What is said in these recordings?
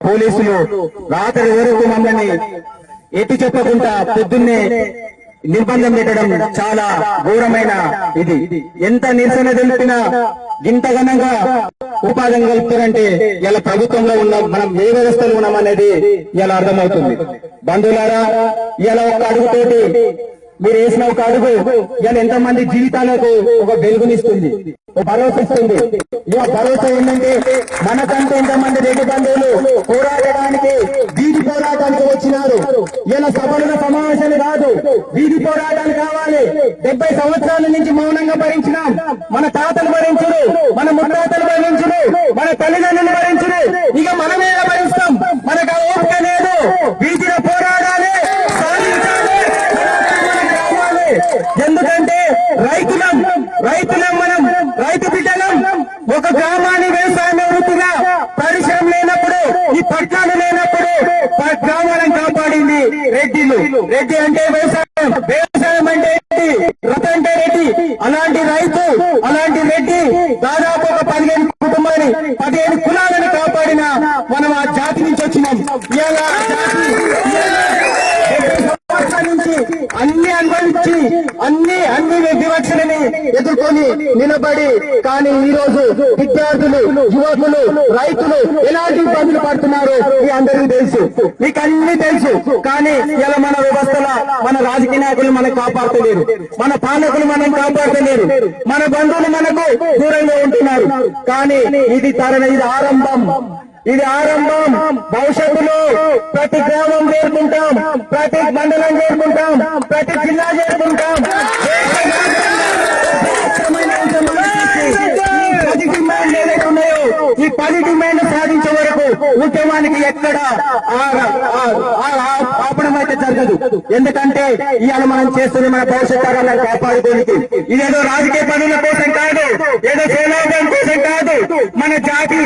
పోలీసులు రాత్రి వరకు మమ్మల్ని ఎట్టి చెప్పకుండా పొద్దున్నే నిర్బంధం పెట్టడం చాలా ఘోరమైన ఇది. ఎంత నిరసన తెలిపినా ఇంత ఘనంగా ఉపాధి కలుపుతారంటే ఇలా ప్రభుత్వంలో ఉన్న మనం ఏ వ్యవస్థలో ఉన్నామనేది ఇలా అర్థమవుతుంది. బంధువులారా ఇలా ఒక అడుగుతోటి మీరు వేసిన ఒక అడుగు ఇవాళ ఎంతో మంది జీవితాలకు ఒక వెలుగునిస్తుంది ఒక భరోసా ఇస్తుంది. ఇక భరోసా ఏంటంటే మనకంటే ఎంతమంది రెడ్డి బంధువులు పోరాడడానికి వీధి పోరాటానికి వచ్చినారు. ఇలా సభలు సమావేశాలు కాదు వీధి పోరాటాలు కావాలి. డెబ్బై సంవత్సరాల నుంచి మౌనంగా భరించినాం. మన తాతలు భరించుడు మన ముత్తాతలు భరించుడు మన తల్లిదండ్రులు భరించుడు ఇక మనమే భరిస్తాం? మనకు ఓపిక లేదు. వీధిలో పోరాడాలి సాధించాలి కావాలి. ఎందుకంటే రైతులం రైతులం మనం రైతు బిడ్డలం ఒక గ్రామాన్ని వ్యవసాయం వృత్తిగా పరిశ్రమ లేనప్పుడు ఈ పట్టాలు లేనప్పుడు ప- గ్రామాలను కాపాడింది రెడ్డిలు. రెడ్డి అంటే వ్యవసాయం. వ్యవసాయం అంటే రెడ్డి. రథ అంటే రెడ్డి. అలాంటి రైతు అలాంటి రెడ్డి దాదాపు ఒక పదిహేను కుటుంబాన్ని పదిహేను కులాలను కాపాడిన మనం ఆ జాతి నుంచి వచ్చినాం. ఇలా ఆ జాతి ఇవాళ డెబ్బై సంవత్సరాల నుంచి అన్ని అనుభవించి అన్ని అన్ని వివక్షలని ఎదుర్కొని నిలబడి కానీ ఈ రోజు విద్యార్థులు యువకులు రైతులు ఎలాంటి ఇబ్బందులు పడుతున్నారు మీ అందరికీ తెలుసు. మీకు అన్ని తెలుసు కానీ ఇలా మన వ్యవస్థల మన రాజకీయ నాయకులు మనం కాపాడతలేరు. మన పాలకులు మనం కాపాడతలేరు. మన బంధువులు మనకు దూరంగా ఉంటున్నారు. కానీ ఇది తరణ ఇది ఆరంభం. ఇది ఆరంభం. భవిష్యత్తులో ప్రతి గ్రామం చేరుకుంటాం. ప్రతి మండలం చేరుకుంటాం. ప్రతి జిల్లా చేరుకుంటాం. ఈ పది డిమాండ్ ఏదైతే ఈ పది డిమాండ్ సాధించే వరకు ఉద్యమానికి ఎక్కడ ఆ- ఆ- ఆ- ఆ- ఆపడం అయితే జరగదు. ఎందుకంటే ఇవాళ మనం చేస్తుంది మన భవిష్యత్ తరాలను కాపాడుకోనికి ఇదేదో రాజకీయ పనుల కోసం కాదు ఏదో సేనాదం కోసం కాదు. మన జాతి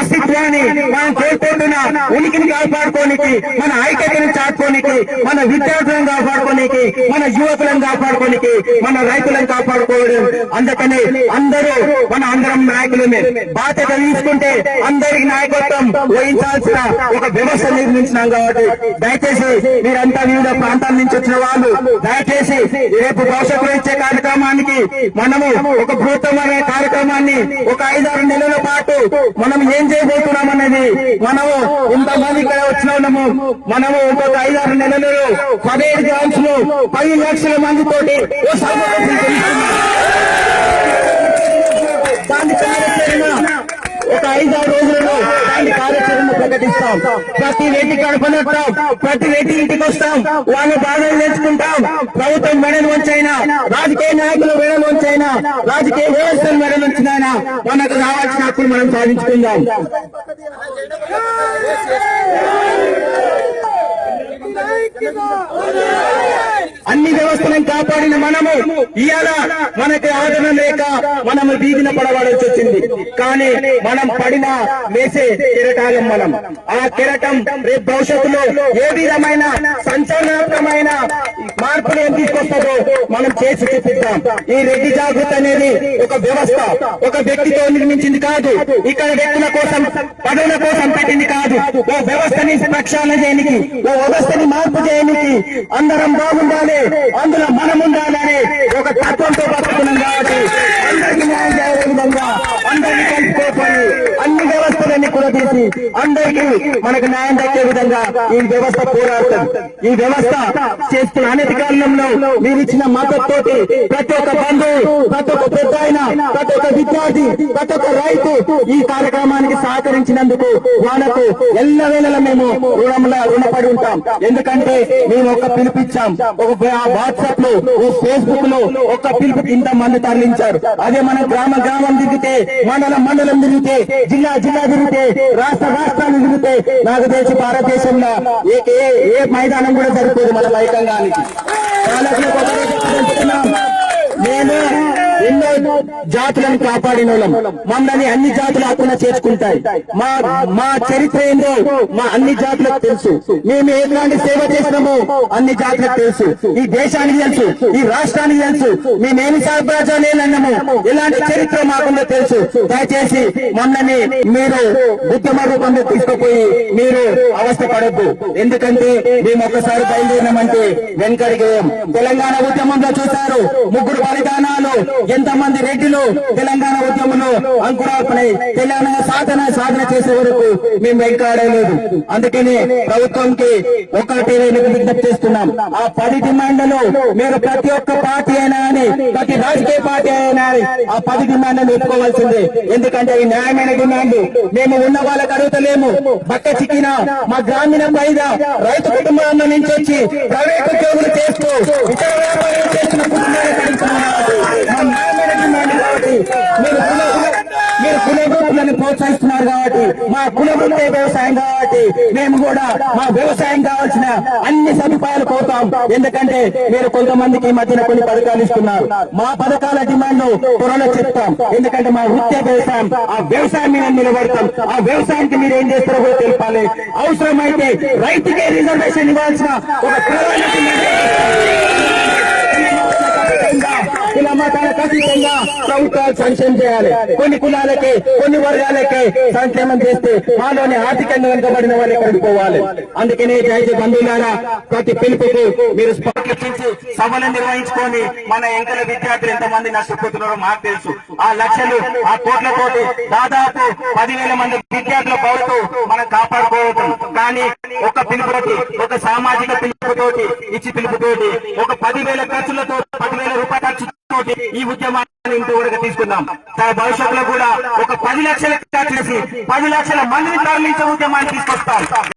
అస్తిత్వాన్ని మనం కోల్పోతున్న ఉనికిని కాపాడుకోనికి మన ఐక్యతను చాటుకోనికి మన విద్యార్థులను కాపాడుకోనికి మన యువకులను కాపాడుకోనికి మన రైతులను కాపాడుకోవడం అందుకని అందరూ మన అందరం నాయకులమే. బాధ్యత తీసుకుంటే అందరికి నాయకత్వం వహించాల్సిన ఒక వ్యవస్థ నిర్మించినాం కాబట్టి దయచేసి మీరంతా వివిధ ప్రాంతాల నుంచి వచ్చిన వాళ్ళు దయచేసి రేపు భవిష్యత్తు ఇచ్చే కార్యక్రమానికి మనము ఒక బృహత్తమైన కార్యక్రమాన్ని ఒక ఐదారు నెలల పాటు మనం ఏం చేయబోతున్నాం అనేది మనము ఇంతమంది ఇక్కడ వచ్చిన ఉన్నాము మనము ఇంకొక ఐదారు నెలలలో పదిహేడు గ్రామ్స్లో పది లక్షల మంది తోటి ఓ సమావేశం చేస్తున్నాం. దాని కార్యాచరణ ఒక ఐదారు రోజులలో దాన్ని కార్యాచరణ ప్రకటిస్తాం. ప్రతి రెడ్డి కడపనొస్తాం ప్రతి రేటి ఇంటికి వస్తాం. వాళ్ళ బాధలు నేర్చుకుంటాం ప్రభుత్వం మెడలు వంచైనా రాజకీయ నాయకులు మెడలు వంచైనా రాజకీయ వ్యవస్థలు మెడలు వంచినైనా మనకు రావాల్సిన హక్కులు మనం సాధించుకుందాం. అన్ని వ్యవస్థలను కాపాడిన మనము ఇవాళ మనకి ఆదరణ లేక మనము వీధిన పడవలసి వచ్చింది. కానీ మనం పడిన వేసే కెరటాలం మనం. ఆ కెరటం రేపు భవిష్యత్తులో ఏ విధమైన సంచలనాత్మకమైన మార్పులు ఏం తీసుకొస్తుందో మనం చేసి చూపిద్దాం. ఈ రెడ్డి జాగృత అనేది ఒక వ్యవస్థ ఒక వ్యక్తితో నిర్మించింది కాదు. ఇక్కడ వ్యక్తుల కోసం పదవుల కోసం పెట్టింది కాదు. ఓ వ్యవస్థని ప్రక్షాళన చేయనికి ఓ వ్యవస్థని మార్పు చేయనికి అందరం బాగుండాలి. అందులో మనముండాలని ఒక తత్వంతో బతుకుతున్నాం కాబట్టి అందరికీ న్యాయం చేయాలి విధంగా అందరినీ కలుపుకోకొని అన్ని వ్యవస్థలన్నీ అందరికీ మనకు న్యాయం దక్కే విధంగా ఈ వ్యవస్థ పోరాడుతుంది ఈ వ్యవస్థ చేస్తున్న అనతి కాలంలో మీరు ఇచ్చిన మద్దతు ప్రతి ఒక్క బంధువు ప్రతి ఒక్క పెద్ద ప్రతి ఒక్క విద్యార్థి ప్రతి ఒక్క రైతు ఈ కార్యక్రమానికి సహకరించినందుకు వాళ్ళకు ఎల్లవేళలా మేము రుణంలో రుణపడి ఉంటాం. ఎందుకంటే మేము ఒక పిలిపిచ్చాం ఒక వాట్సాప్లో ఓ ఫేస్బుక్లో ఒక పిలుపు ఇంత మంది తరలించారు. అదే మనం గ్రామ గ్రామం తిరిగితే మండలం మండలం తిరిగితే జిల్లా జిల్లా తిరిగితే రాష్ట్ర రాష్ట్రాలు తిరిగితే నాకు తెలిసి భారతదేశంలో ఏ ఏ- మైదానం కూడా సరిపోదు మన రైతాంగానికి నేను ఎన్నో జాతులను కాపాడిన మమ్మల్ని అన్ని జాతులు హక్కున చేర్చుకుంటాయి. మా మా చరిత్ర ఏందో మా అన్ని జాతులకు తెలుసు. మేము ఎలాంటి సేవ చేసినామో అన్ని జాతులకు తెలుసు. ఈ దేశానికి తెలుసు. ఈ రాష్ట్రానికి తెలుసు. మేమేమి సామ్రాజ్యాలేనన్నాము ఎలాంటి చరిత్ర మాకుండా తెలుసు. దయచేసి మమ్మల్ని మీరు ఉద్యమ రూపంలో తీసుకుపోయి మీరు అవస్థ పడద్దు ఎందుకంటే మేము ఒక్కసారి బయలుదేరినామంటే వెనకడిగేయం తెలంగాణ ఉద్యమంలో చూశారు. ముగ్గురు బలిదానాలు. ఎంతమంది రెడ్డిలు తెలంగాణ ఉద్యమంలో అంకురార్పణై తెలంగాణ సాధన సాధన చేసే వరకు మేము వెంకాడలేదు. అందుకనే ప్రభుత్వంకి ఒకటి నేను విజ్ఞప్తి చేస్తున్నాం. ఆ పది డిమాండ్లు మీరు ప్రతి ఒక్క పార్టీ అయినా అని ప్రతి రాజకీయ పార్టీ అయినా అని ఆ పది డిమాండ్లను ఒప్పుకోవాల్సిందే. ఎందుకంటే అవి న్యాయమైన డిమాండ్ మేము ఉన్న వాళ్ళకి అడుగుతలేము. బక్క చిక్కిన మా గ్రామీణ పైద రైతు కుటుంబాల నుంచి వచ్చి ప్రైవేట్ ఉద్యోగులు చేస్తూ ఇతర వ్యాపారాలు చేస్తున్న కుటుంబాలకు అడుగుతున్నాం మా న్యాయమైన డిమాండ్ కాబట్టి మీరు కుల- మీరు కుల గ్రూపులను ప్రోత్సహిస్తున్నారు కాబట్టి మా కుల వ్యవసాయం కాబట్టి మేము కూడా మా వ్యవసాయం కావాల్సిన అన్ని సదుపాయాలు కోరుతాం. ఎందుకంటే మీరు కొంతమందికి ఈ మధ్యన కొన్ని పథకాలు ఇస్తున్నారు. మా పథకాల డిమాండ్ త్వరలో చెప్తాం. ఎందుకంటే మా వృత్తే వ్యవసాయం ఆ వ్యవసాయం మీద నిలబడతాం. ఆ వ్యవసాయానికి మీరు ఏం చేస్తారో కూడా తెలపాలి. అవసరమైతే రైతుకే రిజర్వేషన్ ఇవ్వాల్సిన ఒక ప్రధాన మతాల ఖచ్చితంగా ప్రభుత్వాలు సంక్షేమం చేయాలి. కొన్ని కులాలకి కొన్ని వర్గాలకి సంక్షేమం చేస్తే వాళ్ళని ఆర్థికంగా వెనుకబడిన వాళ్ళు ఎక్కడికి పోవాలి? అందుకనే దయచేసి బంధువులారా ప్రతి పిలుపుకు మీరు స్పందించి సభలు నిర్వహించుకొని మన ఎంకల విద్యార్థులు ఎంతమంది నష్టపోతున్నారో మాకు తెలుసు. ఆ లక్షలు ఆ కోట్ల కోటి దాదాపు పదివేల మంది విద్యార్థుల పౌరుతూ మనం కాపాడుకోవచ్చు. కానీ ఒక పిలుపుతోటి ఒక సామాజిక పిలుపుతోటి ఇచ్చి పిలుపుతోటి ఒక పదివేల ఖర్చులతో పదివేల రూపాయల ఖర్చుతో ఈ ఉద్యమాన్ని ఇంతవరకు తీసుకుందాం. తన భవిష్యత్తులో కూడా ఒక పది లక్షల ఖర్చు చేసి పది లక్షల మందిని తరలించే ఉద్యమాన్ని తీసుకొస్తాం.